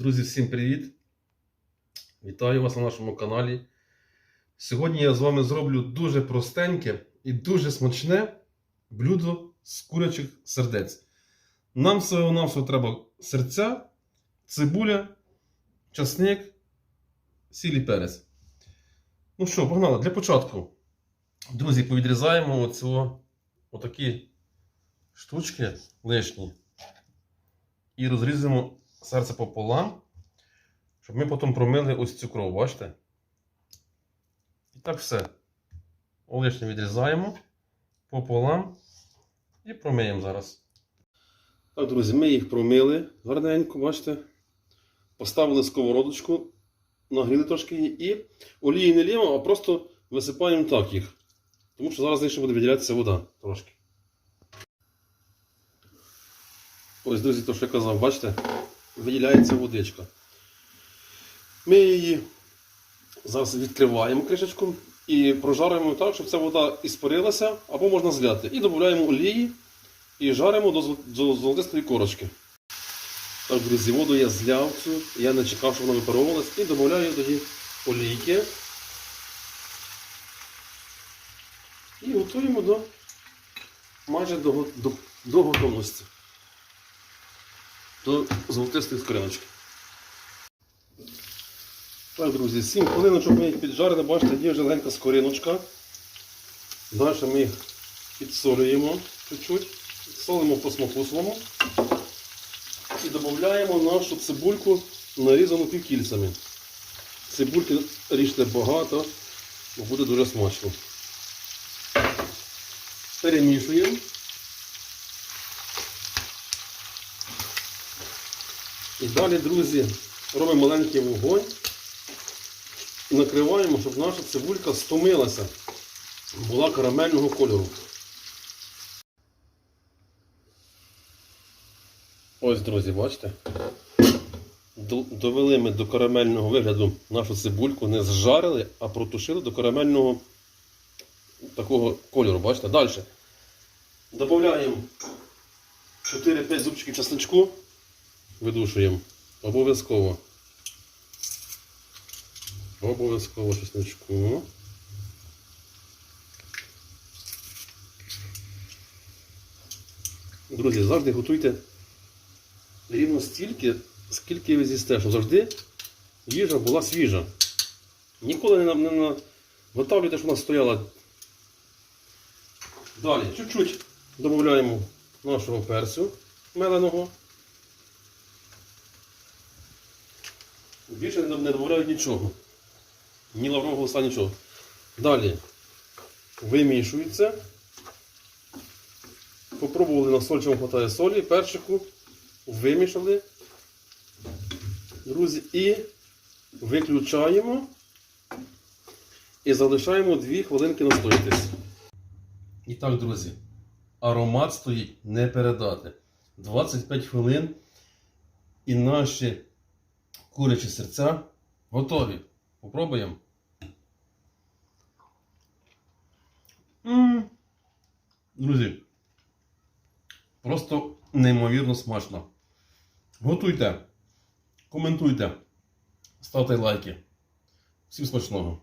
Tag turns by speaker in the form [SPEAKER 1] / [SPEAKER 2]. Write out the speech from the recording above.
[SPEAKER 1] Друзі, всім привіт! Вітаю вас на нашому каналі. Сьогодні я з вами зроблю дуже простеньке і дуже смачне блюдо з курячих сердець. Нам всього навсього треба серця, цибуля, часник, сіль перець. Ну що, погнали. Для початку, друзі, повідрізаємо оцього, отакі штучки лишні і розрізаємо серце пополам, щоб ми потім промили ось цю кров, бачите? І так все. Лишнє відрізаємо пополам і промиємо зараз. Так, друзі, ми їх промили гарненько, бачите? Поставили сковородочку, нагріли трошки її і олії не лємо, а просто висипаємо так їх. Тому що зараз ще буде виділятися вода трошки. Ось, друзі, то, що я казав, бачите, виділяється водичка. Ми її зараз відкриваємо кришечку і прожарюємо так, щоб ця вода іспарилася, або можна зляти. І додаємо олії і жаримо до золотистої корочки. Так, друзі, воду я зляв цю, я не чекав, щоб вона випаровувалась, і додаю тоді олійки. І готуємо до майже до, до, до готовності до золотистої скориночки. Так, друзі, 7 хвилиночок ми їх піджарили, бачите, є вже легенька скориночка. Далі ми їх підсолюємо чуть-чуть, солимо по смаку і додаємо нашу цибульку нарізану півкільцями. Цибульки ріжте багато, бо буде дуже смачно. Перемішуємо. І далі, друзі, робимо маленький вогонь накриваємо, щоб наша цибулька стомилася, була карамельного кольору. Ось, друзі, бачите? Довели ми до карамельного вигляду нашу цибульку, не зжарили, а протушили до карамельного такого кольору. Бачите? Далі. Додаємо 4-5 зубчиків чесночку видушуємо. Обов'язково. Обов'язково чесночку. Друзі, завжди готуйте рівно стільки, скільки ви з'їсте, щоб завжди їжа була свіжа. Ніколи не, не наготавлюйте, щоб вона стояла. Далі, чуть-чуть додаємо нашого перцю меленого. Більше не додають нічого. Ні лаврового листа, нічого. Далі вимішується. Попробували на соль, чому хватає солі, перчику, вимішали. Друзі, і виключаємо і залишаємо 2 хвилинки настоїтись. І так, друзі, аромат стоїть не передати. 25 хвилин і наші курячі серця готові. Попробуємо. Друзі, просто неймовірно смачно. Готуйте, коментуйте, ставте лайки. Всім смачного!